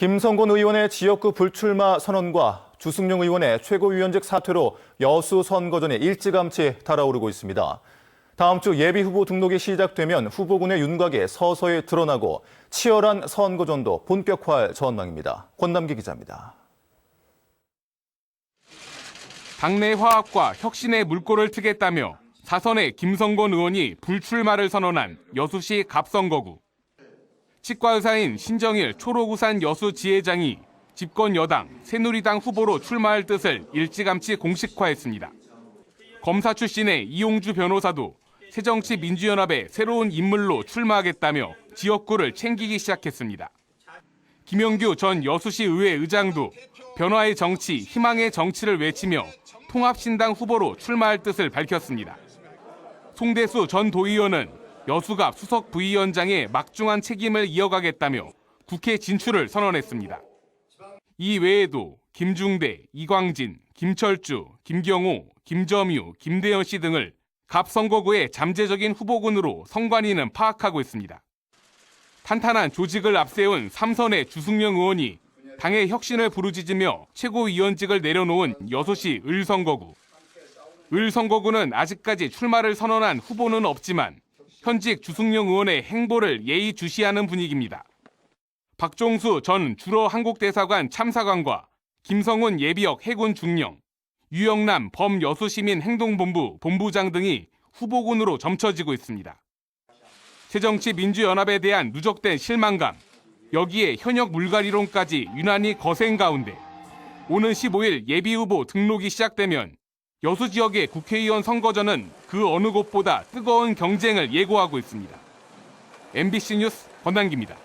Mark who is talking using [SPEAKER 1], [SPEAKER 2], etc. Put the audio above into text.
[SPEAKER 1] 김성곤 의원의 지역구 불출마 선언과 주승용 의원의 최고위원직 사퇴로 여수 선거전이 일찌감치 달아오르고 있습니다. 다음 주 예비 후보 등록이 시작되면 후보군의 윤곽이 서서히 드러나고 치열한 선거전도 본격화할 전망입니다. 권남기 기자입니다.
[SPEAKER 2] 당내 화합과 혁신의 물꼬를 트겠다며 사선의 김성곤 의원이 불출마를 선언한 여수시 갑선거구. 치과의사인 신정일 초록우산 여수 지회장이 집권 여당 새누리당 후보로 출마할 뜻을 일찌감치 공식화했습니다. 검사 출신의 이용주 변호사도 새정치 민주연합의 새로운 인물로 출마하겠다며 지역구를 챙기기 시작했습니다. 김영규 전 여수시 의회 의장도 변화의 정치, 희망의 정치를 외치며 통합신당 후보로 출마할 뜻을 밝혔습니다. 송대수 전 도의원은 여수갑 수석 부위원장의 막중한 책임을 이어가겠다며 국회 진출을 선언했습니다. 이 외에도 김중대, 이광진, 김철주, 김경호, 김점유, 김대현 씨 등을 갑 선거구의 잠재적인 후보군으로 선관위는 파악하고 있습니다. 탄탄한 조직을 앞세운 삼선의 주승용 의원이 당의 혁신을 부르짖으며 최고위원직을 내려놓은 여수시 을선거구. 을선거구는 아직까지 출마를 선언한 후보는 없지만 현직 주승용 의원의 행보를 예의주시하는 분위기입니다. 박종수 전 주로 한국대사관 참사관과 김성훈 예비역 해군 중령, 유영남 범여수시민 행동본부 본부장 등이 후보군으로 점쳐지고 있습니다. 새정치 민주연합에 대한 누적된 실망감, 여기에 현역 물갈이론까지 유난히 거센 가운데 오는 15일 예비후보 등록이 시작되면 여수 지역의 국회의원 선거전은 그 어느 곳보다 뜨거운 경쟁을 예고하고 있습니다. MBC 뉴스 권단기입니다.